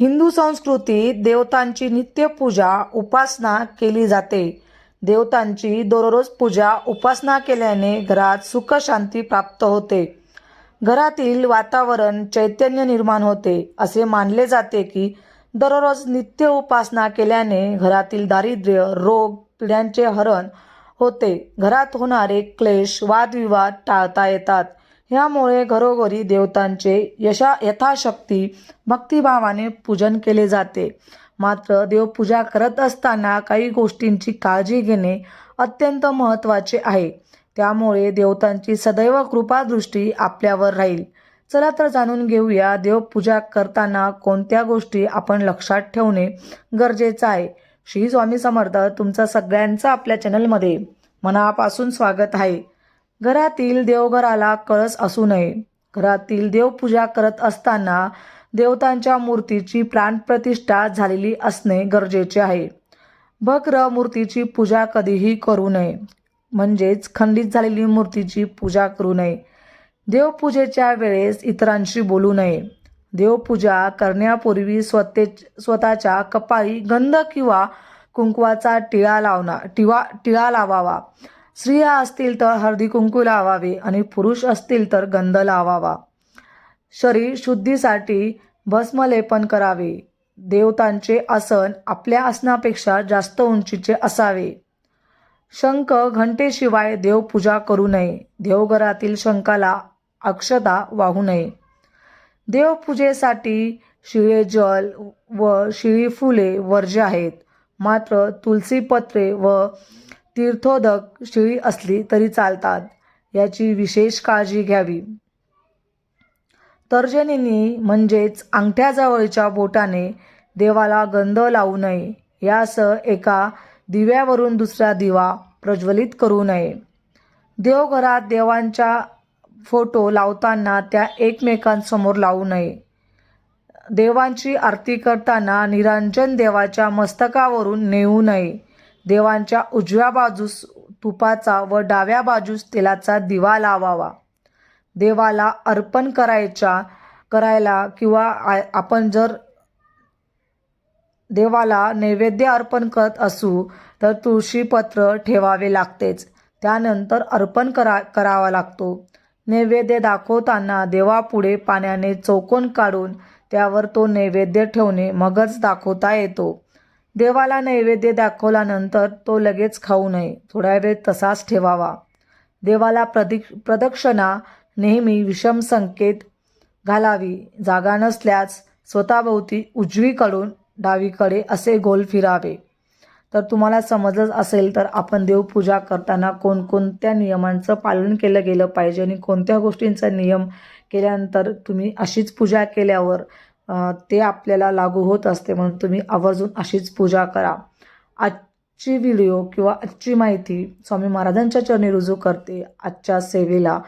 हिंदू संस्कृतीत देवतांची नित्यपूजा उपासना केली जाते. देवतांची दररोज पूजा उपासना केल्याने घरात सुखशांती प्राप्त होते. घरातील वातावरण चैतन्य निर्माण होते. असे मानले जाते की दररोज नित्य उपासना केल्याने घरातील दारिद्र्य रोग पिढ्यांचे हरण होते. घरात होणारे क्लेश वादविवाद टाळता येतात. ह्यामुळे घरोघरी देवतांचे यशा यथाशक्ती भक्तिभावाने पूजन केले जाते. मात्र देवपूजा करत असताना काही गोष्टींची काळजी घेणे अत्यंत महत्त्वाचे आहे. त्यामुळे देवतांची सदैव कृपादृष्टी आपल्यावर राहील. चला तर जाणून घेऊया देवपूजा करताना कोणत्या गोष्टी आपण लक्षात ठेवणे गरजेचं आहे. श्री स्वामी समर्थ तुमचं सगळ्यांचं आपल्या चॅनलमध्ये मनापासून स्वागत आहे. घरातील देवघराला कळस असू नये. घरातील देवपूजा करत असताना देवतांच्या मूर्तीची प्राणप्रतिष्ठा झालेली असणे गरजेचे आहे. भक्र मूर्तीची पूजा कधीही करू नये. म्हणजेच खंडित झालेली मूर्तीची पूजा करू नये. देवपूजेच्या वेळेस इतरांशी बोलू नये. देवपूजा करण्यापूर्वी स्वते स्वतःच्या कपाळी गंध किंवा कुंकवाचा टिळा लावणा टिवा टिळा लावावा. स्त्रिया असतील तर हळदी कुंकू लावावे आणि पुरुष असतील तर गंध लावावा. शरीर शुद्धीसाठी भस्मलेपन करावे. देवतांचे आसन आपल्या आसनापेक्षा जास्त उंचीचे असावे. शंख घंटेशिवाय देवपूजा करू नये. देवघरातील शंखाला अक्षता वाहू नये. देवपूजेसाठी शिळे जल व शिळी फुले वर्ज्य आहेत. मात्र तुलसीपत्रे व तीर्थोदक शिळी असली तरी चालतात याची विशेष काळजी घ्यावी. तर्जनीनी म्हणजेच अंगठ्याजवळच्या बोटाने देवाला गंध लावू नये यासह एका दिव्यावरून दुसरा दिवा प्रज्वलित करू नये. देवघरात देवांच्या फोटो लावताना त्या एकमेकांसमोर लावू नये. देवांची आरती करताना निरांजन देवाच्या मस्तकावरून नेऊ नये. देवांच्या उजव्या बाजूस तुपाचा व डाव्या बाजूस तेलाचा दिवा लावावा. देवाला अर्पण करायच्या करायला किंवा आपण जर देवाला नैवेद्य अर्पण करत असू तर तुळशीपत्र ठेवावे लागतेच. त्यानंतर अर्पण करा करावा लागतो. नैवेद्य दाखवताना देवापुढे पाण्याने चौकोन काढून त्यावर तो नैवेद्य ठेवणे मगच दाखवता येतो. देवाला नैवेद्य दाखवल्यानंतर तो लगेच खाऊ नये. थोडा वेळ तसाच ठेवावा. देवाला प्रदिक प्रदक्षिणा नेहमी विषम संकेत घालावी. जागा नसल्यास स्वतःभोवती उजवीकडून डावीकडे असे गोल फिरावे. तर तुम्हाला समजलंच असेल तर आपण देवपूजा करताना कोणकोणत्या नियमांचं पालन केलं गेलं पाहिजे आणि कोणत्या गोष्टींचा नियम केल्यानंतर तुम्ही अशीच पूजा केल्यावर ते आपल्याला लागू होत असते म्हणून तुम्ही आवर्जून अशीच पूजा करा. आजची व्हिडिओ किंवा आजची माहिती स्वामी महाराजांच्या चरणी रुजू करते आजच्या सेवेला.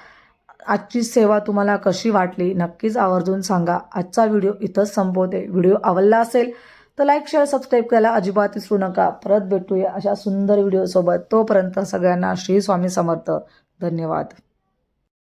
आजची सेवा तुम्हाला कशी वाटली नक्कीच आवर्जून सांगा. आजचा व्हिडिओ इथंच संपवते. व्हिडिओ आवडला असेल तर लाईक शेअर सबस्क्राईब करायला अजिबात विसरू नका. परत भेटूया अशा सुंदर व्हिडिओसोबत. तोपर्यंत सगळ्यांना श्री स्वामी समर्थ. धन्यवाद.